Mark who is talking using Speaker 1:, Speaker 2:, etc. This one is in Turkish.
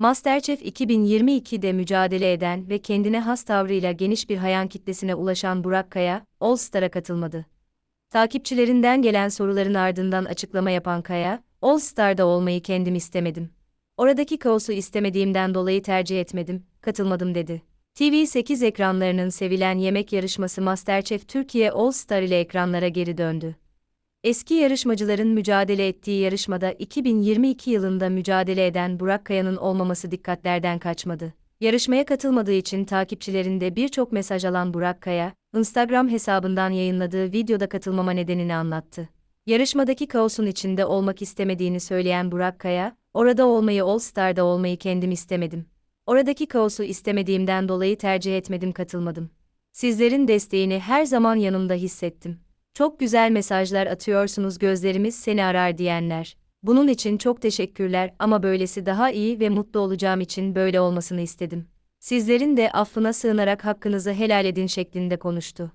Speaker 1: Masterchef 2022'de mücadele eden ve kendine has tavrıyla geniş bir hayran kitlesine ulaşan Burak Kaya, All Star'a katılmadı. Takipçilerinden gelen soruların ardından açıklama yapan Kaya, All Star'da olmayı kendim istemedim. Oradaki kaosu istemediğimden dolayı tercih etmedim, katılmadım dedi. TV8 ekranlarının sevilen yemek yarışması Masterchef Türkiye All Star ile ekranlara geri döndü. Eski yarışmacıların mücadele ettiği yarışmada 2022 yılında mücadele eden Burak Kaya'nın olmaması dikkatlerden kaçmadı. Yarışmaya katılmadığı için takipçilerinde birçok mesaj alan Burak Kaya, Instagram hesabından yayınladığı videoda katılmama nedenini anlattı. Yarışmadaki kaosun içinde olmak istemediğini söyleyen Burak Kaya, orada olmayı All Star'da olmayı kendim istemedim. Oradaki kaosu istemediğimden dolayı tercih etmedim katılmadım. Sizlerin desteğini her zaman yanımda hissettim. Çok güzel mesajlar atıyorsunuz gözlerimiz seni arar diyenler. Bunun için çok teşekkürler ama böylesi daha iyi ve mutlu olacağım için böyle olmasını istedim. Sizlerin de affına sığınarak hakkınızı helal edin şeklinde konuştu.